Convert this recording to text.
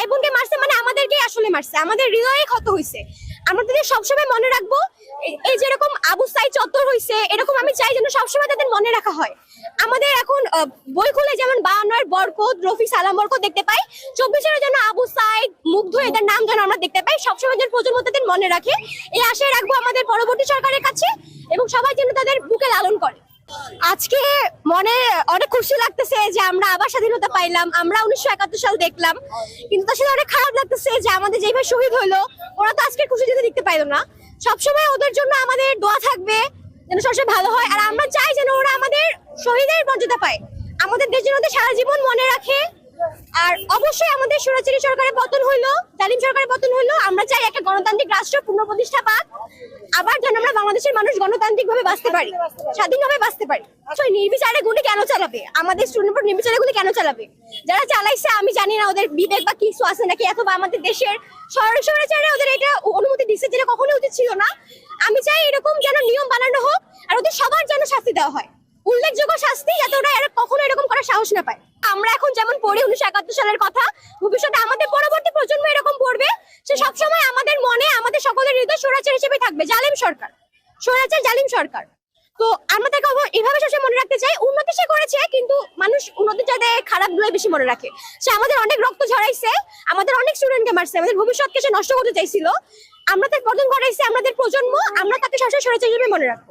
ভাই বোনকে মারছে মানে আমাদেরকে আসলে মারছে। আমাদের হৃদয়ে ক্ষত হয়েছে। আমরা তাদের সবসময় মনে রাখব, এই- যেরকম আবু সাই চত্বর হয়েছে, এরকম আমি চাই যেন সবসময় তাদের মনে রাখা হয়। আমাদের এখন বই খুলে যেমন বায়ান্নর বরকত, রফি সালাম বরকত দেখতে পাই চব্বিশের যেন আবু সাইদ মুগ্ধ এদের নাম যেন আমরা দেখতে পাই, সবসময় যেন প্রজন্ম তাদের মনে রাখে। এই আশায় রাখব আমাদের পরবর্তী সরকারের কাছে এবং সবাই যেন তাদের বুকে লালন করে। আজকে মনে, অনেক খুশি লাগতেছে যে আমরা আবার স্বাধীনতা পাইলাম, আমরা উনিশশো একাত্তর সাল দেখলাম। কিন্তু তার সাথে অনেক খারাপ লাগতেছে যে আমাদের যেভাবে শহীদ হলো, ওরা তো আজকে খুশি যেতে দেখতে পাইলো না। সবসময় ওদের জন্য আমাদের দোয়া থাকবে যেন সবসময় ভালো হয়, আর আমরা চাই যেন ওরা আমাদের শহীদের মর্যাদা পায়। আমাদের দেশ যেন সারা জীবন মনে রাখে। আর অবশ্যই আমাদের সুরাচারী সরকারের পতন হইল, জালিম সরকারের পতন হইল। আমরা চাই একটা গণতান্ত্রিক রাষ্ট্র পুনঃপ্রতিষ্ঠা পাক। আবার যেন আমরা বাংলাদেশের মানুষ গণতান্ত্রিক ভাবে বাঁচতে পারি, স্বাধীনভাবে বাঁচতে পারি। নির্বিচারে গুলি কেন চালাবে? আমাদের স্টুডেন্ট নির্বিচারে গুলি কেন চালাবে? যারা চালাইছে, আমি জানি না ওদের বিবেক বা কিছু আছে নাকি, অথবা আমাদের দেশের ওদের এটা অনুমতি দিচ্ছে যেটা উচিত ছিল না। আমি চাই এরকম যেন নিয়ম বানানো হোক আর ওদের সবার যেন শাস্তি দেওয়া হয়। উল্লেখযোগ্য শাস্তি যাতে ওরা কখনো এরকম করার সাহস না পায়। আমরা এখন যেমন পড়ি উনিশশো একাত্তর সালের কথা, ভবিষ্যতে আমাদের পরবর্তী প্রজন্ম এরকম পড়বে, সে সবসময় সকলের হৃদয় স্বৈরাচার হিসেবে থাকবে, জালিম সরকার। স্বৈরাচার, জালিম সরকার। তো আমরা তাকে এভাবে সবসময় মনে রাখতে চাই, উন্নতি সে করেছে, কিন্তু মানুষ উন্নতি চাইতে খারাপ গুলোই বেশি মনে রাখে। সে আমাদের অনেক রক্ত ঝরাইছে, আমাদের অনেক স্টুডেন্টকে মারছে, আমাদের ভবিষ্যৎকে সে নষ্ট করতে চাইছিল। আমরা তার পতন করাইছে আমাদের প্রজন্ম, আমরা তাকে সবসময় স্বৈরাচার হিসেবে মনে রাখব।